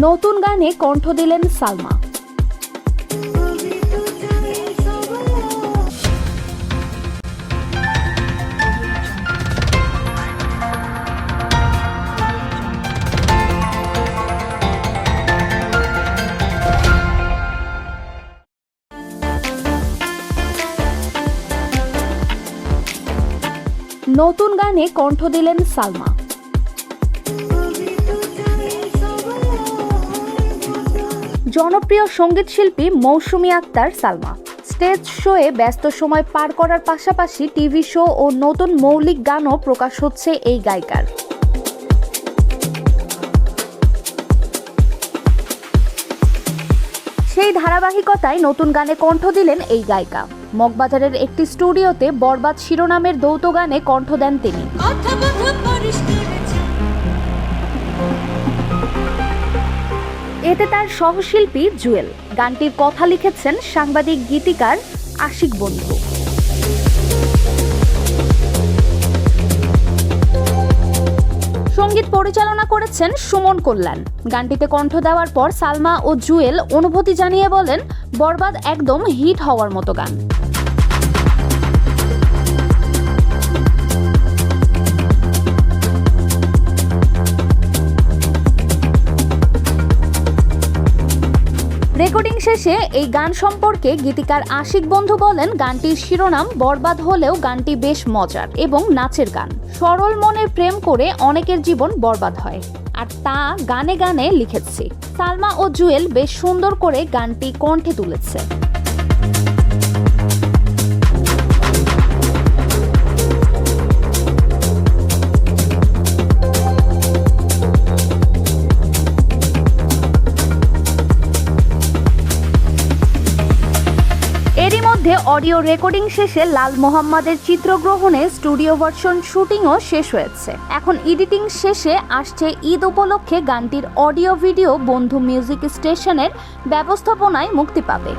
নতুন গানে কণ্ঠ দিলেন সালমা। নতুন গানে কণ্ঠ দিলেন সালমা। জনপ্রিয় সংগীত শিল্পী মৌসুমী আক্তার সালমা। স্টেজ শোয়ে ব্যস্ত সময় পার করার পাশাপাশি টিভি শো ও নতুন মৌলিক গানও প্রকাশ হচ্ছে এই গায়িকার। সেই ধারাবাহিকতায় নতুন গানে কণ্ঠ দিলেন এই গায়িকা। মগবাজারের একটি স্টুডিওতে বরবাদ শিরোনামের দৌত গানে কণ্ঠ দেন তিনি। এতে তার সহশিল্পী জুয়েল। গানটির কথা লিখেছেন সাংবাদিক গীতিকার আশিক বন্ধু। সংগীত পরিচালনা করেছেন সুমন কল্যাণ। গানটিতে কণ্ঠ দেওয়ার পর সালমা ও জুয়েল অনুভূতি জানিয়ে বলেন, বরবাদ একদম হিট হওয়ার মতো গান। রেকর্ডিং শেষে এই গান সম্পর্কে গীতিকার আশিক বন্ধু বলেন, গানটির শিরোনাম বরবাদ হলেও গানটি বেশ মজার এবং নাচের গান। সরল মনে প্রেম করে অনেকের জীবন বরবাদ হয়। আর তা গানে গানে লিখেছি। সালমা ও জুয়েল বেশ সুন্দর করে গানটি কণ্ঠে তুলেছে। মধ্যে অডিও রেকর্ডিং শেষে লাল মোহাম্মদের চিত্রগ্রহণে স্টুডিও ভার্সন শুটিংও শেষ হয়েছে। এখন এডিটিং শেষে আসছে ঈদ উপলক্ষে গানটির অডিও ভিডিও বন্ধু মিউজিক স্টেশনের ব্যবস্থাপনায় মুক্তি পাবে।